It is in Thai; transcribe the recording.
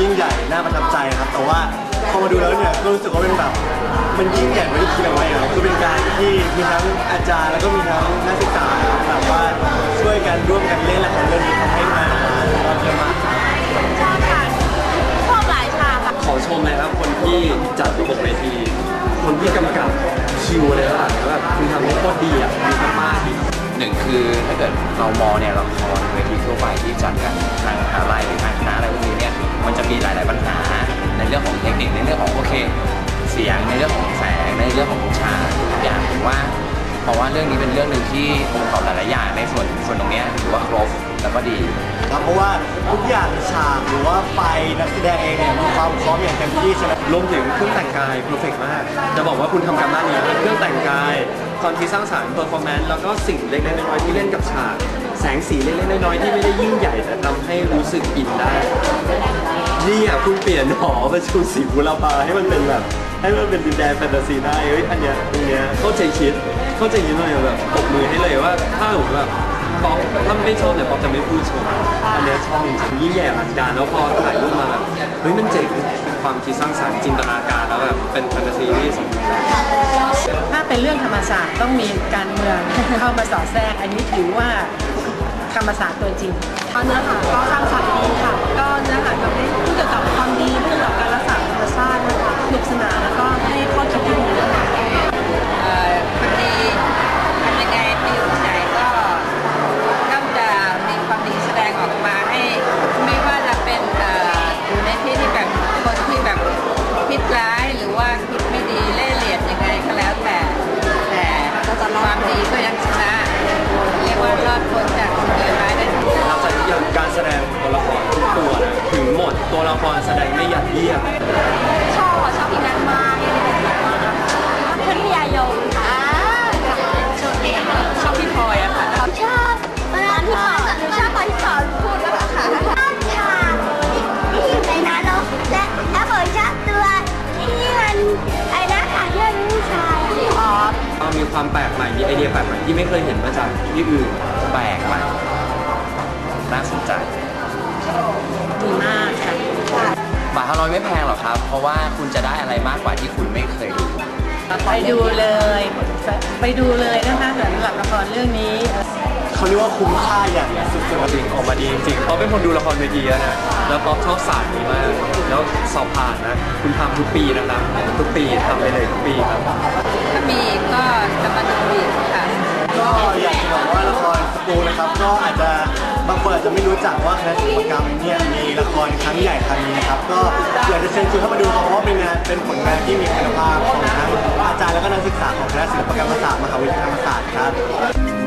ยิ่งใหญ่น่าประทับใจครับ แต่ว่าพอมาดูแล้วเนี่ยก็รู้สึกว่าเป็นแบบมันยิ่งใหญ่กว่าที่คิดเอาไว้อะคือเป็นการที่มีทั้งอาจารย์แล้วก็มีทั้งนักศึกษาแบบว่าช่วยกันร่วมกันเล่นละครเรื่องนี้ทำให้มาตอนเยอะมากชอบค่ะชอบหลายฉากค่ะขอชมเลยครับคนที่จัดระบบเวทีคนที่กำกับคิวเลยว่าแบบคุณทำได้โคตรดีอะดีมากๆ หนึ่งคือถ้าเกิดเรามองเนี่ยละครเวทีทั่วไปที่จัดกันทางอะไรหรือทางคณะอะไรพวกนี้เนี่ยมันจะมีหลาย ๆ ปัญหาในเรื่องของเทคนิคในเรื่องของโอเค เสียงในเรื่องของแสงในเรื่องของฉากทุกอย่างผมว่าเพราะว่าเรื่องนี้เป็นเรื่องหนึ่งที่องค์ประกอบหลาย ๆ อย่างในส่วนส่วนตรงนี้ถือว่าครบ แล้วก็ดีครับเพราะว่าทุกอย่างฉากหรือว่าไฟนักแสดงเองเนี่ยมีความพร้อมอย่างเต็มที่ใช่ไหมรวมถึงเครื่องแต่งกายเพอร์เฟกมาก จะบอกว่าคุณทำการบ้านนี้เครื่องแต่งกายความคิดสร้างสรรค์เพอร์ฟอร์แมนซ์แล้วก็สิ่งเล็กๆน้อยๆที่เล่นกับฉาก แสงสีเล็กๆน้อยๆที่ไม่ได้ยิ่งใหญ่แต่ทำให้รู้สึกอินได้นี่อะคุณเปลี่ยนหอประชุมสีบุรพาให้มันเป็นแบบ ให้มันเป็นดินแดนแฟนตาซีได้เฮ้ยอันเนี้ยตรงเนี้ยเข้าใจคิดเข้าใจคิดเลยแบบปรบมือให้เลยว่าถ้าผมแบบ ป๊อปถ้าไม่ชอบเนี่ยป๊อปจะไม่พูดชมอันเนี้ยชอบจริงๆยิ่งใหญ่อลังการแล้วพอถ่ายรูปมาแบบเฮ้ยมันเจ๋งความคิดสร้างสรรค์จินตนาการแล้วแบบเป็นแฟนตาซีที่สมบูรณ์แบบถ้าเป็นเรื่องธรรมศาสตร์ต้องมีการเมืองเข้ามาสอดแทรก อันนี้ถือว่าธรรมศาสตร์ตัวจริงเนื้อหาก็สร้างสรรค์ดีค่ะ ก็เนื้อหาก็ได้พูดเกี่ยวกับ ที่ไม่เคยเห็นมาจากที่อื่นแปลกใหม่น่าสนใจดีมากค่ะบาทห้าร้อยไม่แพงหรอกครับ เพราะว่าคุณจะได้อะไรมากกว่าที่คุณไม่เคยดูไปดูเลย ไปดูเลยนะคะสำหรับละครเรื่องนี้เขาเรียกว่าคุ้มค่าอย่างสุดๆจริงออกมาดีจริงๆเขาเป็นคนดูละครเวทีแล้วนะ แล้วป๊อปชอบศาสตร์นี้มาก แล้วสอบผ่านนะ คุณทำทุกปีนะครับ ทุกปีทำไปเลยทุกปีครับถ้ามีอีกก็จะมาดูอีกค่ะ ก็อยากจะบอกว่าละครสปูนะครับ ก็อาจจะบางคนอาจจะไม่รู้จักว่าคณะศิลปกรรมเนี่ยมีละครครั้งใหญ่ครั้งนี้นะครับ ก็อยากจะเชิญชวนเข้ามาดูเพราะว่าเป็นงานเป็นผลงานที่มีคุณภาพของทั้งอาจารย์และก็นักศึกษาของคณะศิลปกรรมศาสตร์มหาวิทยาลัยธรรมศาสตร์ครับ